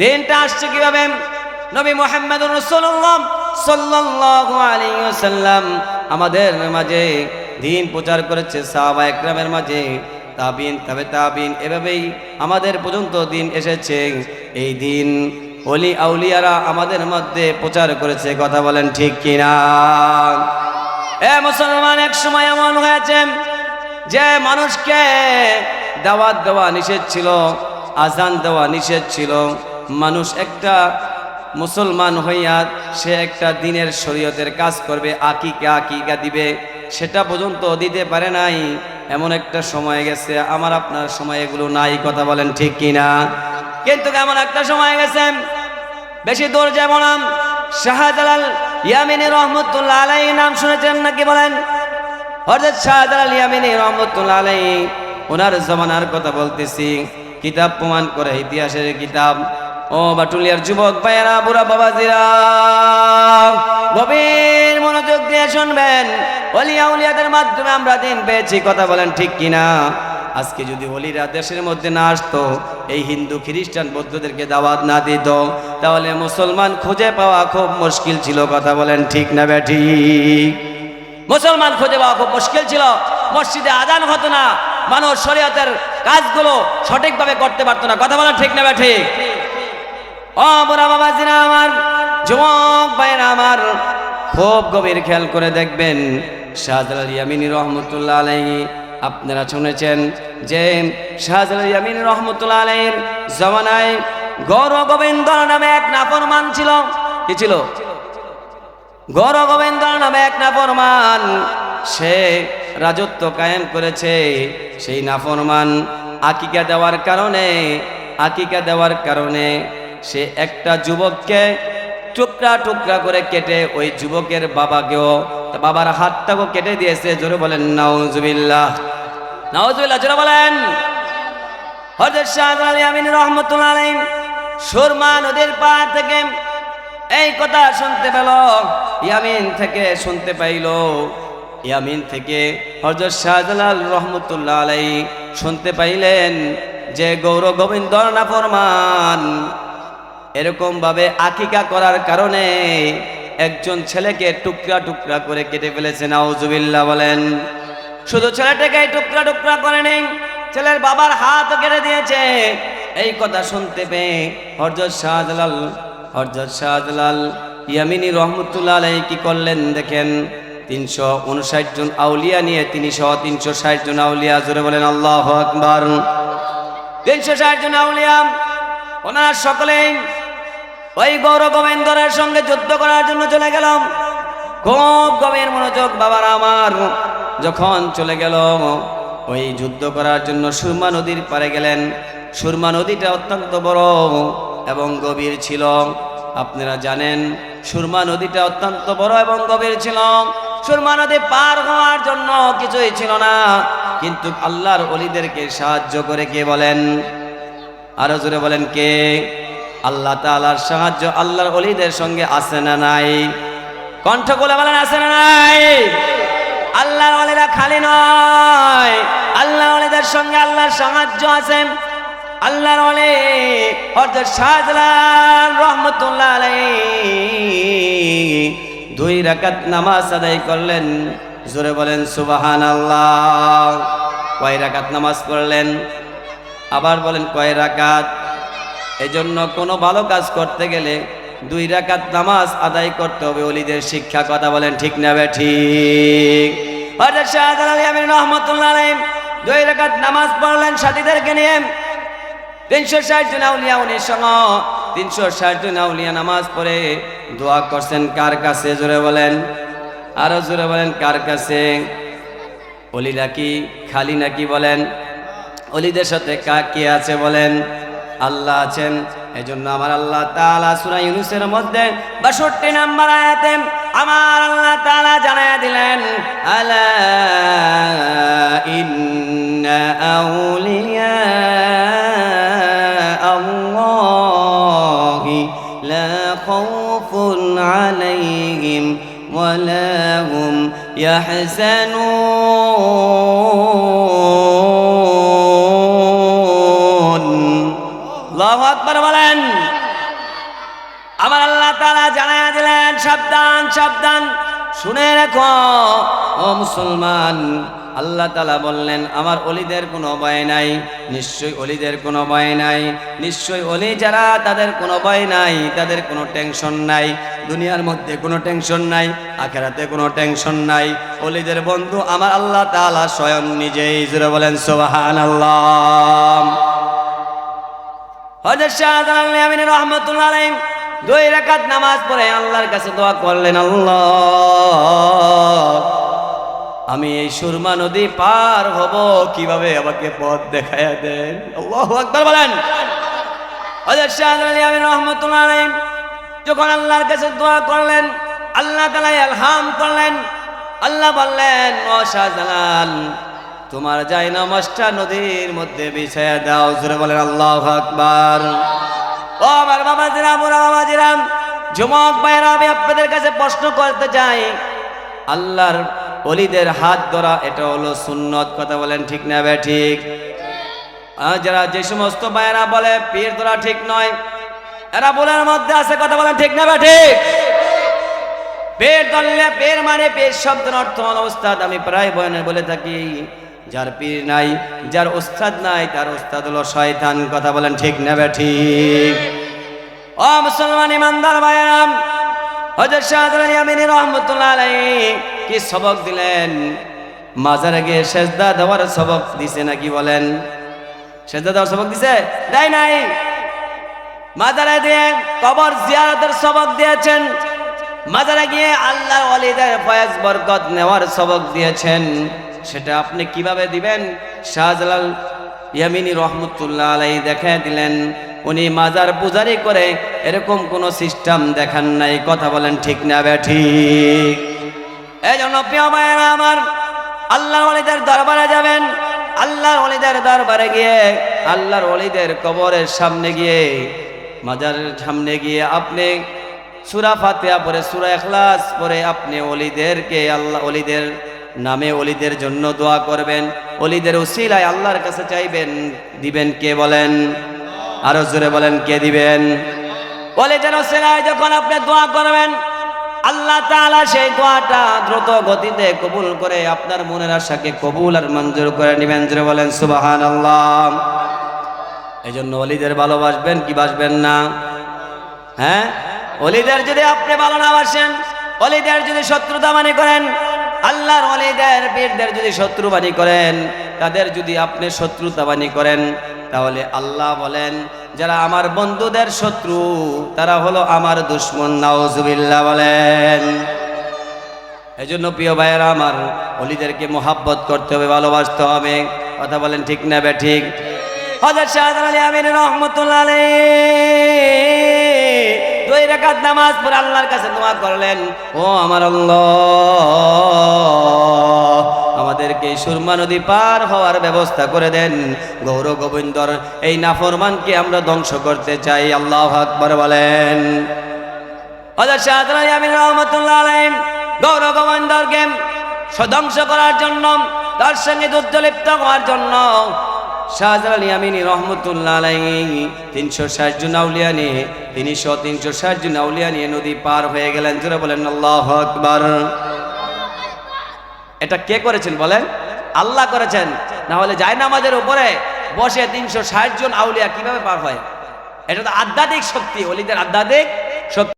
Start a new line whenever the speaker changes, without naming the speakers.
দিনটা আসছে কীভাবে? নবী মোহাম্মদ রসুল্লাহ সাল্লাল্লাহু আলাইহি ওয়াসাল্লাম আমাদের মাঝে দিন প্রচার করেছে, সাহাবা একরামের মাঝে, তাবিন, তবে তাবিন, এভাবেই আমাদের পর্যন্ত দিন এসেছে। এই দিন অলি আউলিয়ারা আমাদের মধ্যে প্রচার করেছে, কথা বলেন ঠিক কিনা? এ মুসলমান, এক সময় এমন হয়েছে যে মানুষকে দাওয়াত দেওয়া নিষেধ ছিল, আজান দেওয়া নিষেধ ছিল। মানুষ একটা মুসলমান হইয়া সে একটা দিনের শরীয়তের কাজ করবে, আকিকা আকিকা দিবে, সেটা পর্যন্ত দিতে পারে নাই। এমন একটা সময় গেছে, আমার আপনার সময় এগুলো নাই, কথা বলেন ঠিক কিনা? কিন্তু এমন একটা সময় গেছে, বেশি দূর যাব না। শাহজালাল ইয়ামিনী রহমতুল্লাহ আলাই নাম শুনেছেন নাকি বলেন? হরজত শাহজালাল ইয়ামিনী রহমতুল্লাহ আলাই ওনার জমানার কথা বলতেছি। কিতাব প্রমাণ করে, ইতিহাসের কিতাব। ও বাটুলিয়ার যুবক ভাইয়েরা, বুড়া বাবাজিরা, গভীর মনোযোগ দিয়ে শুনবেন। অলিয়া উলিয়াদের মাধ্যমে আমরা দিন পেয়েছি, কথা বলেন ঠিক কিনা? আজকে যদি অলিরা দেশের মধ্যে না আসতো, এই হিন্দু খ্রিস্টান বৌদ্ধদেরকে দাওয়াত না দিত, তাহলে মুসলমান খুঁজে পাওয়া খুব মুশকিল ছিল, কথা বলেন ঠিক না ব্যাঠি মুসলমান খুঁজে পাওয়া খুব মুশকিল ছিল, মসজিদে আদান হতো না, মানুষ শরীয়তের কাজগুলো সঠিকভাবে করতে পারতো না, কথা বলেন ঠিক না ব্যাঠি ও বুড়া বাবাজিরা আমার, যুবক ভাইরা আমার, খুব গভীর খেয়াল করে দেখবেন, শাহজালাল ইয়ামিনী রহমতুল্লাহ আলাইহি, আপনারা শুনেছেন যে শাহজালাল ইয়ামিনী রহমতুল্লাহ আলাইহির জমানায় গৌর গোবিন্দ নামে এক নাফরমান ছিল। কি ছিল? গৌর গোবিন্দ নামে এক নাফরমান, সে রাজত্ব কায়েম করেছে। সেই নাফরমান আকিকা দেওয়ার কারণে, আকিকা দেওয়ার কারণে সে একটা যুবককে টুকরা টুকরা করে কেটে ওই যুবকের বাবাকেও বাবার হাতটাকেও কেটে দিয়েছে। জোরে বলেন, নাউজুবিল্লাহ। নাউজুবিল্লাহ, জোরে বলেন। হজরত শাহজালাল ইয়ামিন রহমতুল্লাহ আলাইহি সুরমা নদীর পার থেকে এই কথা শুনতে পেল। ইয়ামিন থেকে শুনতে পাইল। ইয়ামিন থেকে হজরত শাহজালাল রহমতুল্লাহ আলাই শুনতে পাইলেন যে গৌর গোবিন্দ না ফরমান এরকম ভাবে আকিকা করার কারণে একজন ছেলেকে টুকরা টুকরা করে কেটে ফেলেছে, নাউজুবিল্লাহ বলেন। শুধু ছেলেটাকে টুকরা টুকরা করে নেই, ছেলের বাবার হাত কেটে দিয়েছে। এই কথা শুনতে পেয়ে হরজত শাহজালাল হরজত শাহজালাল ইয়ামিনী রহমতুল্লাহ আলাই কি করলেন দেখেন, তিনশো উনষাট জন আউলিয়া নিয়ে তিনি সহ তিনশো ষাট জন আউলিয়া জুড়ে বলেন আল্লাহ আকবার। তিনশো ষাট জন আউলিয়া, ওনার সকলেই ওই গৌর গোবিন্দরের সঙ্গে যুদ্ধ করার জন্য চলে গেলাম। খুব গভীর মনোযোগ, বাবার আমার। যখন চলে গেল, ওই যুদ্ধ করার জন্য সুরমা নদীর পারে গেলেন। সুরমা নদীটা অত্যন্ত বড় এবং গভীর ছিল। আপনারা জানেন, সুরমা নদীটা অত্যন্ত বড় এবং গভীর ছিল। সুরমা নদী পার হওয়ার জন্য কিছুই ছিল না। কিন্তু আল্লাহর অলিদেরকে সাহায্য করে কে বলেন? আরও জোরে বলেন কে? আল্লাহ তাআলার সাহায্য আল্লাহর অলিদের সঙ্গে আছে না নাই? কণ্ঠ বলে বলেন, আছে না নাই? আল্লাহর অলিরা খালি নয়। আল্লাহর অলিদের সঙ্গে আল্লাহর সাহায্য আছে। আল্লাহর অলি হযরত শাহজালাল রাহমাতুল্লাহ দুই রাকাত নামাজ আদায় করলেন। জোরে বলেন সুবাহান আল্লাহ কয় রাকাত নামাজ পড়লেন? আবার বলেন, কয় রাকাত? এজন্য কোনো ভালো কাজ করতে গেলে দুই রাকাত নামাজ আদায় করতে হবে। অলিদের শিক্ষা কথা বলেন ঠিক না বে ঠিক? হযরত শাহজালাল ইয়ামিন রহমাতুল্লাহ আলাইহি দুই রাকাত নামাজ পড়লেন সাথীদেরকে নিয়ে। তিনশো ষাট জন আউলিয়া উনির সঙ্গ তিনশো ষাট জন আউলিয়া নামাজ পড়ে দোয়া করছেন, কার কাছে? জোরে বলেন। আরও জোরে বলেন, কার কাছে? অলিরা কি, খালি নাকি বলেন? অলিদের সাথে কা, কে আছে বলেন? আল্লাহ আছেন। এজন্য আমার আল্লাহ তালা সূরা ইউনুসের মধ্যে বাষট্টি নাম্বার আয়াতে আমার আল্লাহ তালা জানায়া দিলেন, আলা আলাইহিম ওয়া হুম ইয়াহজানুন। তাআলা জানায়া দিলেন, সাবধান সাবধান। শুনে রেখো, ও মুসলমান। আল্লাহ তালা বললেন, আমার অলিদের কোনো ভয় নাই নিশ্চয়ই অলিদের কোনো ভয় নাই নিশ্চয়ই অলি যারা, তাদের কোনো ভয় নাই, তাদের কোনো টেনশন নাই, দুনিয়ার মধ্যে কোনো টেনশন নাই, আখেরাতে কোনো টেনশন নাই। অলিদের বন্ধু আমার আল্লাহ তালা স্বয়ং নিজেই জুড়ে বলেন সোবাহান আল্লাহ রহমতুল্লাহ দুই রাকাত নামাজ পড়ে আল্লাহর কাছে দোয়া করলেন, আল্লাহ, আমি এই সুরমা নদী পার হব, কীভাবে আমাকে পথ দেখায়া দেন? আল্লাহু আকবার বলেন। হযরত শাহজালাল ইয়ামিন রহমাতুল্লাহ যখন আল্লাহর কাছে দোয়া করলেন, আল্লাহ তাআলা ইলহাম করলেন, আল্লাহ বললেন, ও তোমার যাই নামাজটা নদীর মধ্যে বিছায়া দাও। বলেন, আল্লাহু আকবার। ও আমার বাবাজিরা বাবা বাবাজিরা যুবক ভাইরা আমি আপনাদের কাছে প্রশ্ন করতে চাই। আল্লাহর অলিদের হাত ধরা, এটা হলো সুন্নত, কথা বলেন ঠিক না বে ঠিক? যারা যে সমস্ত ভাইয়েরা বলে, পীর ধরা ঠিক নয়, এরা বলার মধ্যে আছে, কথা বলেন ঠিক না বে ঠিক? পেট ধরলে, পের মানে পেট শব্দের অর্থ ওস্তাদ, আমি প্রায় বয়নে বলে থাকি যার পীর নাই, যার ওস্তাদ নাই, তার ওস্তাদ হলো শয়তান। কথা বলেন ঠিক না বে ঠিক? ও মুসলমান ইমানদার ভাইরাম হযরত শাহজালাল ইয়ামিনী রহমাতুল্লাহ আলাইহি কি সবক দিলেন? মাজারে গিয়ে সেজদা দেওয়ার সবক দিছে নাকি বলেন? সেজদা দেওয়ার সবক দিছে? দেয় নাই। মাজারে দিয়ে কবর জিয়ারতের সবক দিয়েছেন। মাজারে গিয়ে আল্লাহর ওলিদের ফয়েজ বরকত নেওয়ার সবক দিয়েছেন। সেটা আপনি কীভাবে দিবেন? শাহজালাল ইয়ামিনী রহমতুল্লাহ আলাই দেখে দিলেন, উনি মাজার পূজারি করে এরকম কোনো সিস্টেম দেখান নাই, কথা বলেন ঠিক না বে ঠিক? এই জন্য প্রিয় আমার আল্লাহর ওলিদের দরবারে যাবেন, আল্লাহর ওলিদের দরবারে গিয়ে, আল্লাহর অলিদের কবরের সামনে গিয়ে, মাজারের সামনে গিয়ে আপনি সুরা ফাতিহা পরে সুরা এখলাস পরে আপনি অলিদেরকে আল্লাহ অলিদের নামে অলিদের জন্য দোয়া করবেন। অলিদের উসিলায় আল্লাহর কাছে চাইবেন, দিবেন কে বলেন? আরও জোরে বলেন, কে দিবেন? অলিদের উসিলায় যখন আপনি দোয়া করবেন, আল্লাহ তাআলা সেই দোয়াটা দ্রুত গতিতে কবুল করে আপনার মনের আশাকে কবুল আর মঞ্জুর করে নেবেন। জোরে বলেন, সুবহানাল্লাহ। এই জন্য অলিদের ভালোবাসবেন কি বাসবেন না? হ্যাঁ? অলিদের যদি আপনি ভালো না বাসেন, অলিদের যদি শত্রুতা মানি করেন আল্লাহর অলিদের বীরদের যদি শত্রু বাণী করেন, তাদের যদি আপনি শত্রুতা বাণী করেন, তাহলে আল্লাহ বলেন, যারা আমার বন্ধুদের শত্রু, তারা হলো আমার দুশ্মন, নাউজুবিল্লাহ বলেন। এই জন্য প্রিয় ভাইয়েরা, আমার অলিদেরকে মোহাব্বত করতে হবে, ভালোবাসতে হবে। কথা বলেন ঠিক না বে ঠিক? হজরত শাহজালাল আলী আমির রহমতুল্লাহ রাকাত নামাজ আল্লাহর কাছে দোয়া করলেন, ও আমার আমাদেরকে সুরমা নদী পার হওয়ার ব্যবস্থা করে দেন। গৌর গোবিন্দর এই নাফরমানকে আমরা ধ্বংস করতে চাই, আল্লাহ আকবর বলেন। রহমাতুল্লাহ আলাইহি গৌর গোবিন্দরকে ধ্বংস করার জন্য, তার সঙ্গে যুদ্ধ হওয়ার জন্য এটা কে করেছেন বলেন? আল্লাহ করেছেন। না হলে যায় নামাজের উপরে বসে তিনশো ষাট জন আউলিয়া কীভাবে পার হয়? এটা তো আধ্যাত্মিক শক্তি, অলিদের আধ্যাত্মিক শক্তি।